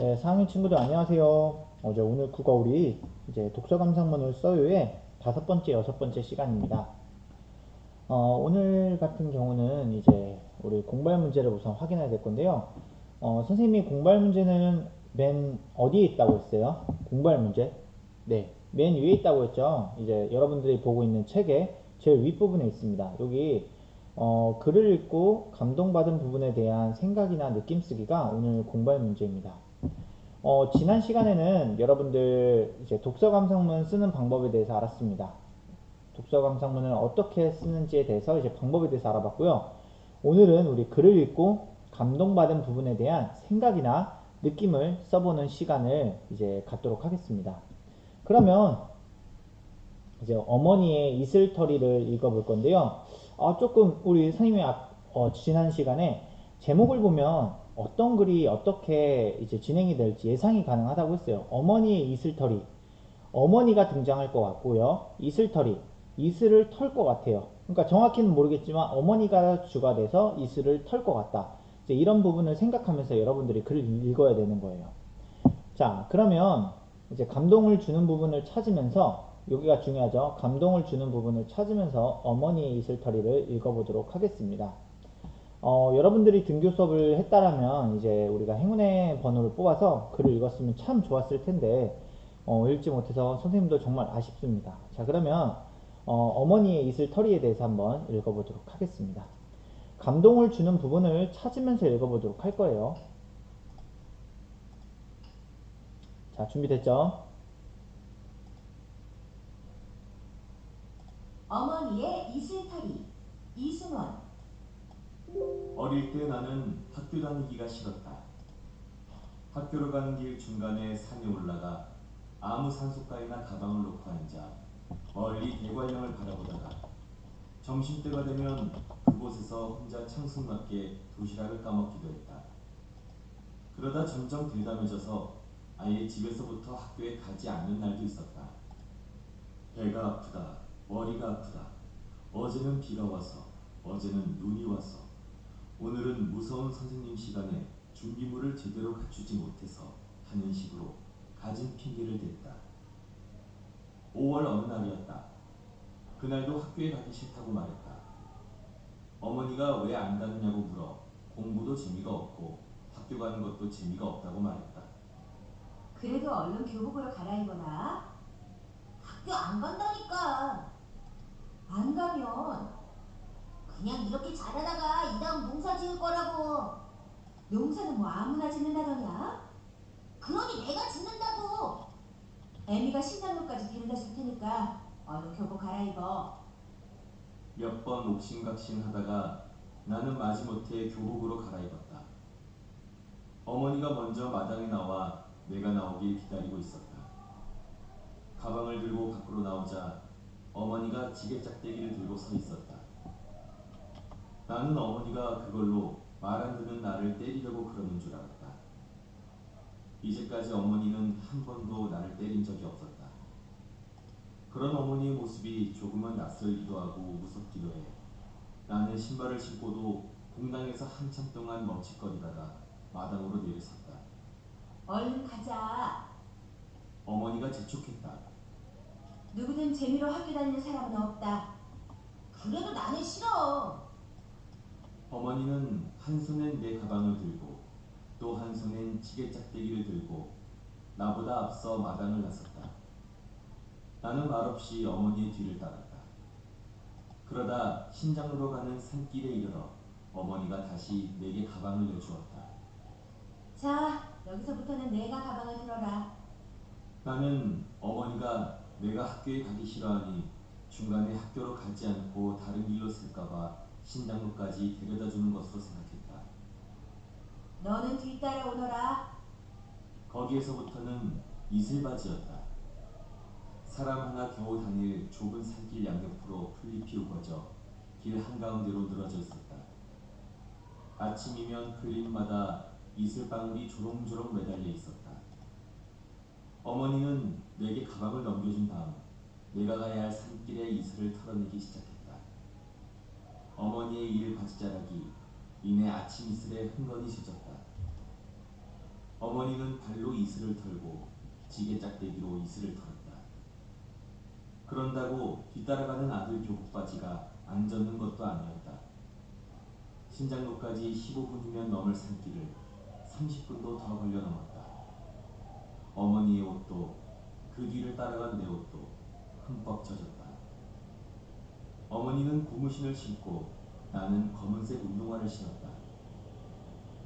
네, 4학년 친구들 안녕하세요. 어제 오늘 국어 우리 이제 독서 감상문을 써요의 다섯 번째, 여섯 번째 시간입니다. 어, 오늘 같은 경우는 이제 우리 공발 문제를 우선 확인해야 될 건데요. 어, 선생님이 공발 문제는 맨 어디에 있다고 했어요? 공발 문제? 네, 맨 위에 있다고 했죠. 이제 여러분들이 보고 있는 책의 제일 윗부분에 있습니다. 여기 어, 글을 읽고 감동받은 부분에 대한 생각이나 느낌 쓰기가 오늘 공발 문제입니다. 어, 지난 시간에는 여러분들 이제 독서 감상문 쓰는 방법에 대해서 알았습니다. 독서 감상문을 어떻게 쓰는지에 대해서 이제 방법에 대해서 알아봤고요. 오늘은 우리 글을 읽고 감동받은 부분에 대한 생각이나 느낌을 써보는 시간을 이제 갖도록 하겠습니다. 그러면 이제 어머니의 이슬터리를 읽어볼 건데요. 아, 조금 우리 선생님이 앞- 어, 지난 시간에 제목을 보면 어떤 글이 어떻게 이제 진행이 될지 예상이 가능하다고 했어요. 어머니의 이슬터리. 어머니가 등장할 것 같고요. 이슬터리. 이슬을 털 것 같아요. 그러니까 정확히는 모르겠지만 어머니가 주가 돼서 이슬을 털 것 같다. 이제 이런 부분을 생각하면서 여러분들이 글을 읽어야 되는 거예요. 자, 그러면 이제 감동을 주는 부분을 찾으면서 여기가 중요하죠. 감동을 주는 부분을 찾으면서 어머니의 이슬터리를 읽어보도록 하겠습니다. 어, 여러분들이 등교 수업을 했다라면 이제 우리가 행운의 번호를 뽑아서 글을 읽었으면 참 좋았을 텐데 어, 읽지 못해서 선생님도 정말 아쉽습니다. 자 그러면 어, 머니의 이슬터리에 대해서 한번 읽어보도록 하겠습니다. 감동을 주는 부분을 찾으면서 읽어보도록 할 거예요. 자 준비됐죠? 학교 다니기가 싫었다. 학교로 가는 길 중간에 산에 올라가 아무 산속가에나 가방을 놓고 앉아 멀리 대관령을 바라보다가 점심때가 되면 그곳에서 혼자 청승맞게 도시락을 까먹기도 했다. 그러다 점점 대담해져서 아예 집에서부터 학교에 가지 않는 날도 있었다. 배가 아프다. 머리가 아프다. 어제는 비가 와서, 어제는 눈이 와서, 오늘은 무서운 선생님 시간에 준비물을 제대로 갖추지 못해서 하는 식으로 가진 핑계를 댔다. 5월 어느 날이었다. 그날도 학교에 가기 싫다고 말했다. 어머니가 왜 안 가느냐고 물어 공부도 재미가 없고 학교 가는 것도 재미가 없다고 말했다. 그래도 얼른 교복으로 갈아입어라 학교 안 간다니까 안 가면 그냥 이렇게 자라다가 이 다음 농사 지을 거라고 농사는 뭐 아무나 짓는다더냐 그러니 내가 짓는다고 애미가 신당로까지 데려다 줄 테니까 얼른 교복 갈아입어 몇 번 옥신각신 하다가 나는 마지못해 교복으로 갈아입었다. 어머니가 먼저 마당에 나와 내가 나오길 기다리고 있었다. 가방을 들고 밖으로 나오자 어머니가 지게 짝대기를 들고 서 있었다. 나는 어머니가 그걸로 말 안 듣는 나를 때리려고 그러는 줄 알았다. 이제까지 어머니는 한 번도 나를 때린 적이 없었다. 그런 어머니의 모습이 조금은 낯설기도 하고 무섭기도 해. 나는 신발을 신고도 공당에서 한참 동안 멈칫거리다가 마당으로 내려섰다. 얼른 가자 어머니가 재촉했다. 누구든 재미로 학교 다니는 사람은 없다 그래도 나는 싫어 어머니는 한 손엔 내 가방을 들고 또 한 손엔 지게 짝대기를 들고 나보다 앞서 마당을 나섰다. 나는 말없이 어머니의 뒤를 따랐다. 그러다 신장으로 가는 산길에 이르러 어머니가 다시 내게 가방을 내주었다. 자, 여기서부터는 내가 가방을 들어라. 나는 어머니가 내가 학교에 가기 싫어하니 중간에 학교로 가지 않고 다른 길로 쓸까봐 신장로까지 데려다 주는 것으로 생각했다. 너는 뒤따라 오너라. 거기에서부터는 이슬바지였다. 사람 하나 겨우 다닐 좁은 산길 양옆으로 풀잎이 우거져 길 한가운데로 늘어져 있었다. 아침이면 풀잎마다 이슬방울이 조롱조롱 매달려 있었다. 어머니는 내게 가방을 넘겨준 다음 내가 가야 할 산길의 이슬을 털어내기 시작했다. 어머니의 일 바지자락이 이내 아침 이슬에 흥건히 젖었다. 어머니는 발로 이슬을 털고 지게 짝대기로 이슬을 털었다. 그런다고 뒤따라가는 아들 교복 바지가 안 젖는 것도 아니었다. 신장로까지 15분이면 넘을 산길을 30분도 더 걸려 넘었다. 어머니의 옷도 그 뒤를 따라간 내 옷도 흠뻑 젖었다. 어머니는 고무신을 신고 나는 검은색 운동화를 신었다.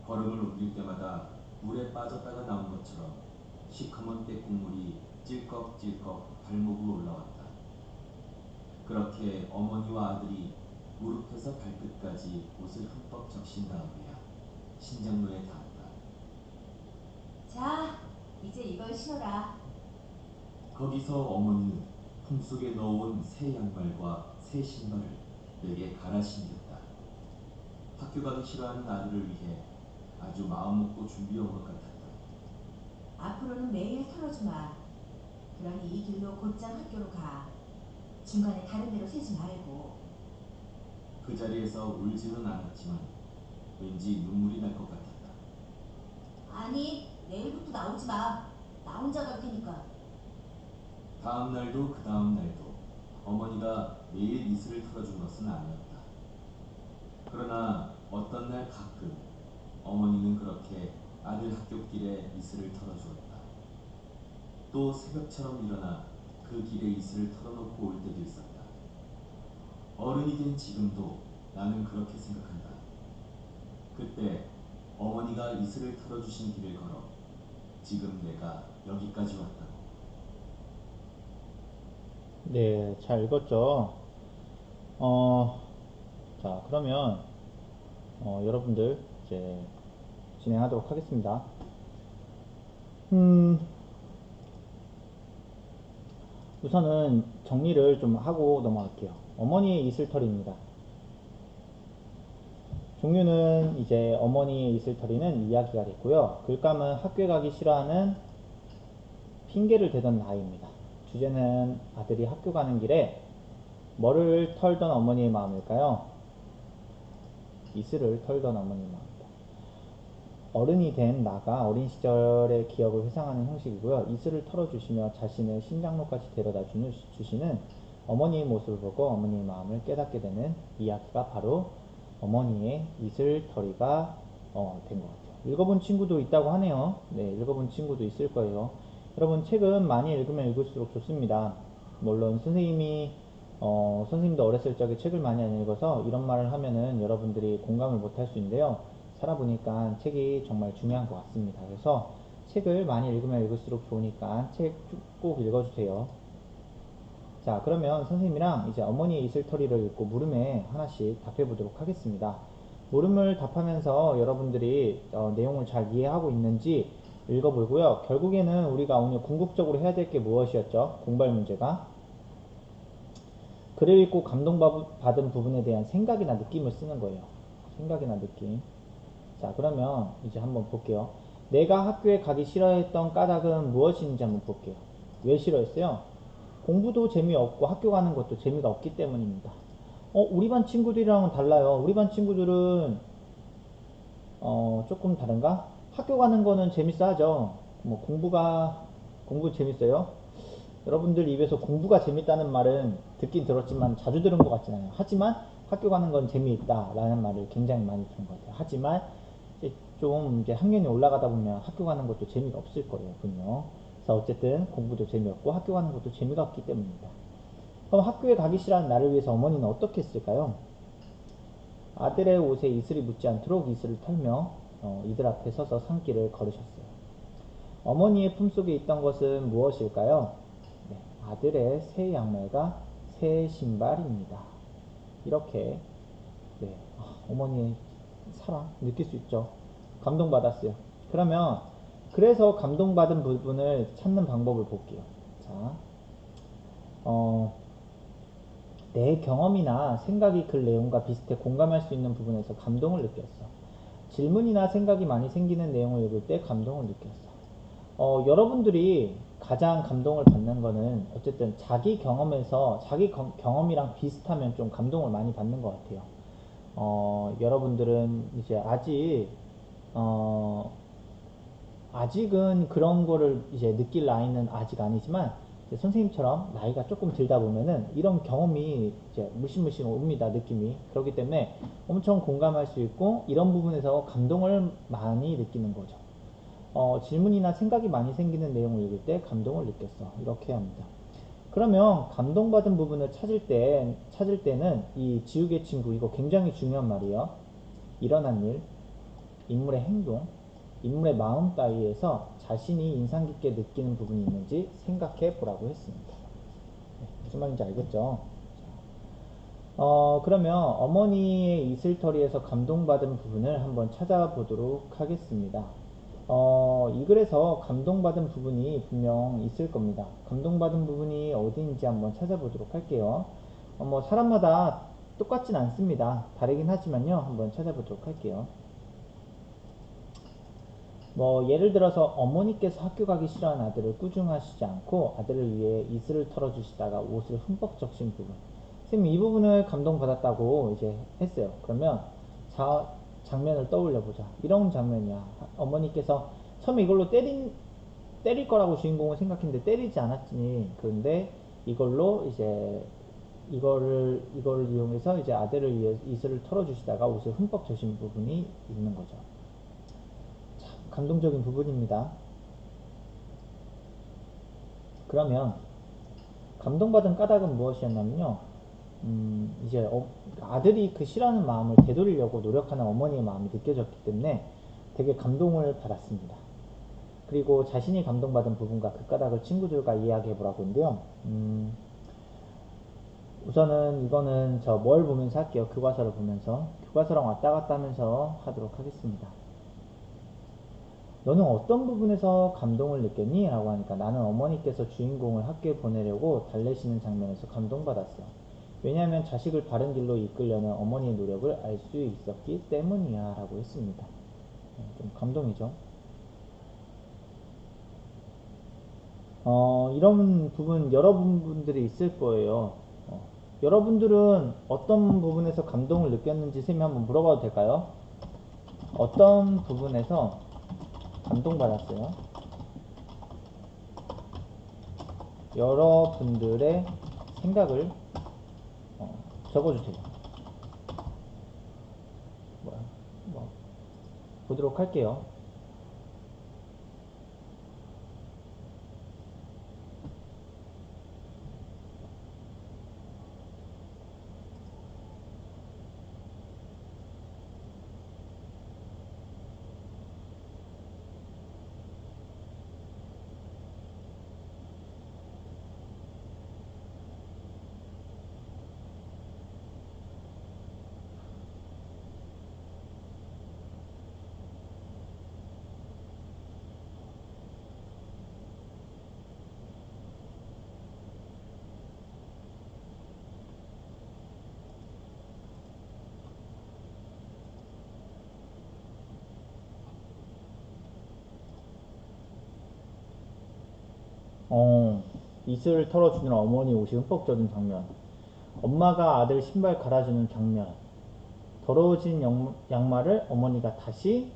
걸음을 옮길 때마다 물에 빠졌다가 나온 것처럼 시커먼 때국물이 찔꺽찔꺽 발목으로 올라왔다. 그렇게 어머니와 아들이 무릎에서 발끝까지 옷을 흠뻑 적신 다음에야 신장로에 닿았다. 자, 이제 이걸 신어라. 거기서 어머니는 품속에 넣어온 새 양말과 새 신발을 내게 갈아 신겼다. 학교 가기 싫어하는 아들을 위해 아주 마음 먹고 준비한 것 같았다. 앞으로는 매일 털어주마. 그러니 이 길로 곧장 학교로 가. 중간에 다른 데로 새지 말고. 그 자리에서 울지는 않았지만 왠지 눈물이 날 것 같았다. 아니, 내일부터 나오지 마. 나 혼자 갈 테니까. 다음 날도 그 다음 날도 어머니가 매일 이슬을 털어준 것은 아니었다. 그러나 어떤 날 가끔 어머니는 그렇게 아들 학교길에 이슬을 털어주었다. 또 새벽처럼 일어나 그 길에 이슬을 털어놓고 올 때도 있었다. 어른이 된 지금도 나는 그렇게 생각한다. 그때 어머니가 이슬을 털어주신 길을 걸어 지금 내가 여기까지 왔다고. 네, 잘 읽었죠? 어, 자, 그러면, 어, 여러분들, 이제, 진행하도록 하겠습니다. 음, 우선은 정리를 좀 하고 넘어갈게요. 어머니의 이슬털이입니다. 종류는 이제 어머니의 이슬털이는 이야기가 됐고요. 글감은 학교에 가기 싫어하는 핑계를 대던 아이입니다. 주제는 아들이 학교 가는 길에 뭐를 털던 어머니의 마음일까요? 이슬을 털던 어머니의 마음입니다. 어른이 된 나가 어린 시절의 기억을 회상하는 형식이고요. 이슬을 털어주시며 자신을 신장로까지 데려다 주시는 어머니의 모습을 보고 어머니의 마음을 깨닫게 되는 이야기가 바로 어머니의 이슬털이가 어, 된것 같아요. 읽어본 친구도 있다고 하네요. 네, 읽어본 친구도 있을 거예요. 여러분 책은 많이 읽으면 읽을수록 좋습니다. 물론 선생님이 어, 선생님도 어렸을 적에 책을 많이 안 읽어서 이런 말을 하면은 여러분들이 공감을 못 할 수 있는데요. 살아보니까 책이 정말 중요한 것 같습니다. 그래서 책을 많이 읽으면 읽을수록 좋으니까 책 꼭 읽어주세요. 자, 그러면 선생님이랑 이제 어머니의 이슬털이를 읽고 물음에 하나씩 답해 보도록 하겠습니다. 물음을 답하면서 여러분들이 어, 내용을 잘 이해하고 있는지 읽어보고요. 결국에는 우리가 오늘 궁극적으로 해야 될 게 무엇이었죠? 공발 문제가 글을 읽고 감동받은 부분에 대한 생각이나 느낌을 쓰는 거예요. 생각이나 느낌. 자, 그러면 이제 한번 볼게요. 내가 학교에 가기 싫어했던 까닭은 무엇인지 한번 볼게요. 왜 싫어했어요? 공부도 재미없고 학교 가는 것도 재미가 없기 때문입니다. 어, 우리 반 친구들이랑은 달라요. 우리 반 친구들은 어, 조금 다른가? 학교 가는 거는 재밌어 하죠. 뭐 공부가 공부 재밌어요? 여러분들 입에서 공부가 재밌다는 말은 듣긴 들었지만 자주 들은 것 같진 않아요. 하지만 학교 가는 건 재미있다라는 말을 굉장히 많이 들은 것 같아요. 하지만 이제 좀 이제 학년이 올라가다 보면 학교 가는 것도 재미가 없을 거예요, 분명. 그래서 어쨌든 공부도 재미없고 학교 가는 것도 재미가 없기 때문입니다. 그럼 학교에 가기 싫어하는 나를 위해서 어머니는 어떻게 했을까요? 아들의 옷에 이슬이 묻지 않도록 이슬을 털며 어, 이들 앞에 서서 산길을 걸으셨어요. 어머니의 품속에 있던 것은 무엇일까요? 네, 아들의 새 양말과 새 신발입니다. 이렇게 네, 아, 어머니의 사랑 느낄 수 있죠. 감동받았어요. 그러면 그래서 감동받은 부분을 찾는 방법을 볼게요. 자, 어, 내 경험이나 생각이 글 내용과 비슷해 공감할 수 있는 부분에서 감동을 느꼈어. 질문이나 생각이 많이 생기는 내용을 읽을 때 감동을 느꼈어. 어, 여러분들이 가장 감동을 받는 거는 어쨌든 자기 경험에서 자기 경- 경험이랑 비슷하면 좀 감동을 많이 받는 것 같아요. 어, 여러분들은 이제 아직 어, 아직은 그런 거를 이제 느낄 나이는 아직 아니지만 선생님처럼 나이가 조금 들다 보면은 이런 경험이 이제 물씬물씬 옵니다 느낌이 그렇기 때문에 엄청 공감할 수 있고 이런 부분에서 감동을 많이 느끼는 거죠 어, 질문이나 생각이 많이 생기는 내용을 읽을 때 감동을 느꼈어 이렇게 합니다 그러면 감동받은 부분을 찾을 때 찾을 때는 이 지우개 친구 이거 굉장히 중요한 말이에요 일어난 일 인물의 행동 인물의 마음 따위에서 자신이 인상 깊게 느끼는 부분이 있는지 생각해 보라고 했습니다. 네, 무슨 말인지 알겠죠? 어, 그러면 어머니의 이슬터리에서 감동받은 부분을 한번 찾아보도록 하겠습니다. 어, 이 글에서 감동받은 부분이 분명 있을 겁니다. 감동받은 부분이 어디인지 한번 찾아보도록 할게요. 어, 뭐, 사람마다 똑같진 않습니다. 다르긴 하지만요. 한번 찾아보도록 할게요. 뭐 예를 들어서 어머니께서 학교 가기 싫어하는 아들을 꾸중하시지 않고 아들을 위해 이슬을 털어주시다가 옷을 흠뻑 적신 부분 선생님 이 부분을 감동받았다고 이제 했어요 그러면 자, 장면을 떠올려 보자 이런 장면이야 어머니께서 처음에 이걸로 때린, 때릴 거라고 주인공을 생각했는데 때리지 않았지 그런데 이걸로 이제 이거를 이거를 이용해서 이제 아들을 위해 이슬을 털어주시다가 옷을 흠뻑 적신 부분이 있는 거죠 감동적인 부분입니다. 그러면 감동받은 까닭은 무엇이었냐면요. 음, 이제 어, 아들이 그 싫어하는 마음을 되돌리려고 노력하는 어머니의 마음이 느껴졌기 때문에 되게 감동을 받았습니다. 그리고 자신이 감동받은 부분과 그 까닭을 친구들과 이야기해 보라고 했는데요. 음, 우선은 이거는 저 뭘 보면서 할게요. 교과서를 보면서. 교과서랑 왔다 갔다 하면서 하도록 하겠습니다. 너는 어떤 부분에서 감동을 느꼈니? 라고 하니까 나는 어머니께서 주인공을 학교에 보내려고 달래시는 장면에서 감동받았어. 왜냐하면 자식을 바른 길로 이끌려는 어머니의 노력을 알 수 있었기 때문이야 라고 했습니다. 네, 좀 감동이죠. 어, 이런 부분 여러분들이 있을 거예요. 어, 여러분들은 어떤 부분에서 감동을 느꼈는지 쌤이 한번 물어봐도 될까요? 어떤 부분에서 감동받았어요. 여러분들의 생각을 어, 적어주세요. 뭐야? 뭐, 보도록 할게요. 어, 이슬 털어주는 어머니 옷이 흠뻑 젖은 장면. 엄마가 아들 신발 갈아주는 장면. 더러워진 양, 양말을 어머니가 다시,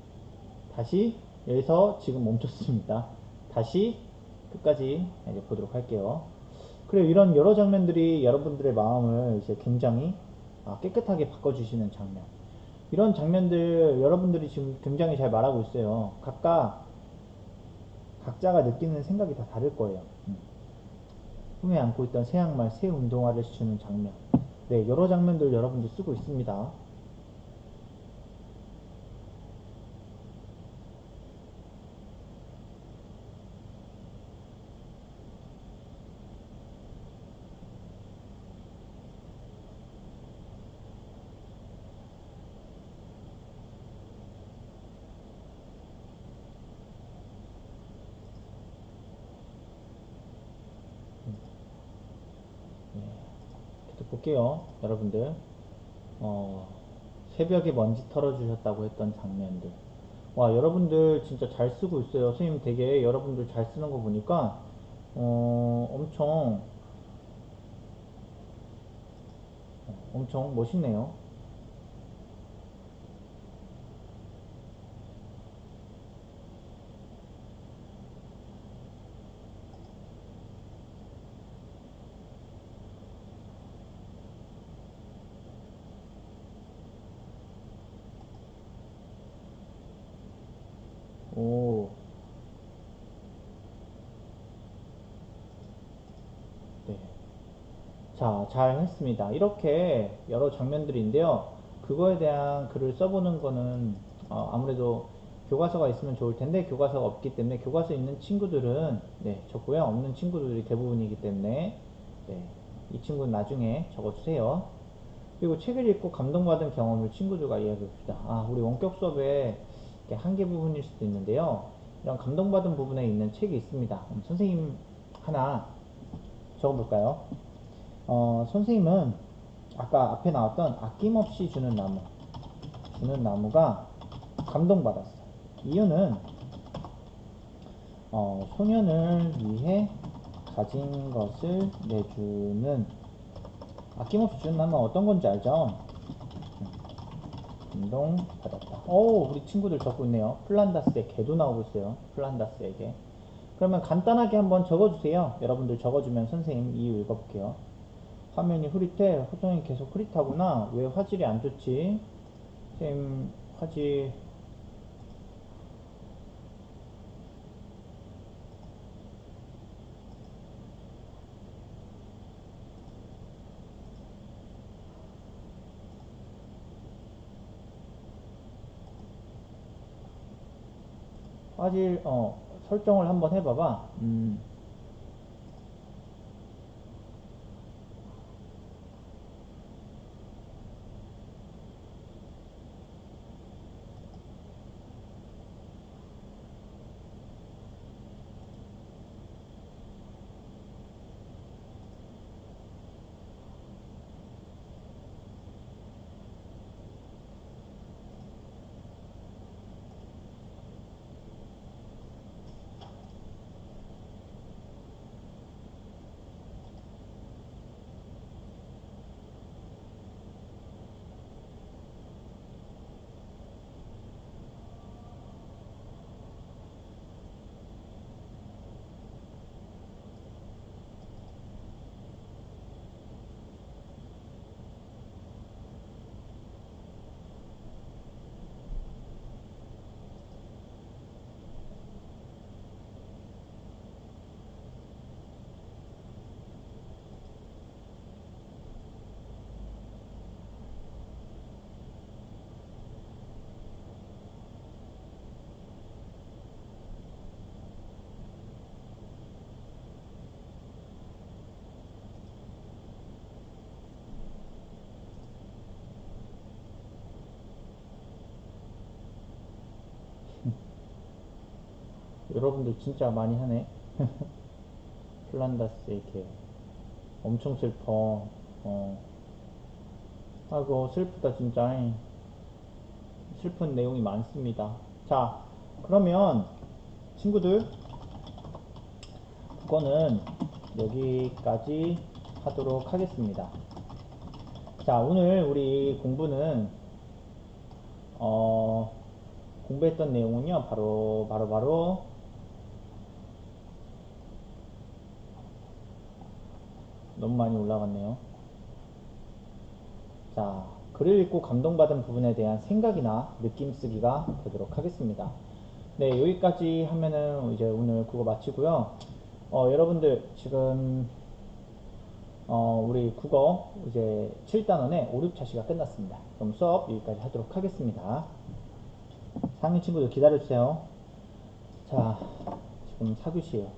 다시, 여기서 지금 멈췄습니다. 다시 끝까지 이제 보도록 할게요. 그리고 이런 여러 장면들이 여러분들의 마음을 이제 굉장히 아, 깨끗하게 바꿔주시는 장면. 이런 장면들 여러분들이 지금 굉장히 잘 말하고 있어요. 각각 각자가 느끼는 생각이 다 다를 거예요. 음. 품에 안고 있던 새 양말, 새 운동화를 주는 장면. 네, 여러 장면들 여러분들 쓰고 있습니다. 볼게요. 여러분들. 어, 새벽에 먼지 털어주셨다고 했던 장면들. 와, 여러분들 진짜 잘 쓰고 있어요. 선생님 되게 여러분들 잘 쓰는 거 보니까, 어, 엄청, 엄청 멋있네요. 오. 네. 자, 잘 했습니다. 이렇게 여러 장면들인데요. 그거에 대한 글을 써보는 거는 어, 아무래도 교과서가 있으면 좋을 텐데 교과서가 없기 때문에 교과서 있는 친구들은 네, 적고요. 없는 친구들이 대부분이기 때문에 네, 이 친구는 나중에 적어주세요. 그리고 책을 읽고 감동받은 경험을 친구들과 이야기해봅시다. 아, 우리 원격 이렇게 한계 부분일 수도 있는데요. 이런 감동받은 부분에 있는 책이 있습니다. 선생님 하나 적어볼까요? 어, 선생님은 아까 앞에 나왔던 아낌없이 주는 나무, 주는 나무가 감동받았어요. 이유는 어, 소년을 위해 가진 것을 내주는 아낌없이 주는 나무는 어떤 건지 알죠? 감동 받았다. 오, 우리 친구들 적고 있네요. 플란다스의 개도 나오고 있어요. 플란다스의 개. 그러면 간단하게 한번 적어주세요. 여러분들 적어주면 선생님 이유 읽어볼게요. 화면이 흐릿해. 호정이 계속 흐릿하구나. 왜 화질이 안 좋지? 선생님 화질 화질 어 설정을 한번 해봐봐. 음. 여러분들 진짜 많이 하네. 플란다스 이렇게 엄청 슬퍼. 어. 아이고 슬프다 진짜. 슬픈 내용이 많습니다. 자, 그러면 친구들 그거는 여기까지 하도록 하겠습니다. 자, 오늘 우리 공부는 어, 공부했던 내용은요, 바로, 바로, 바로, 너무 많이 올라갔네요. 자, 글을 읽고 감동받은 부분에 대한 생각이나 느낌 쓰기가 되도록 하겠습니다. 네, 여기까지 하면은 이제 오늘 그거 마치고요. 어, 여러분들 지금 어, 우리 국어 이제 7단원의 5, 6차시가 끝났습니다. 그럼 수업 여기까지 하도록 하겠습니다. 상위 친구들 기다려주세요. 자, 지금 4교시에요.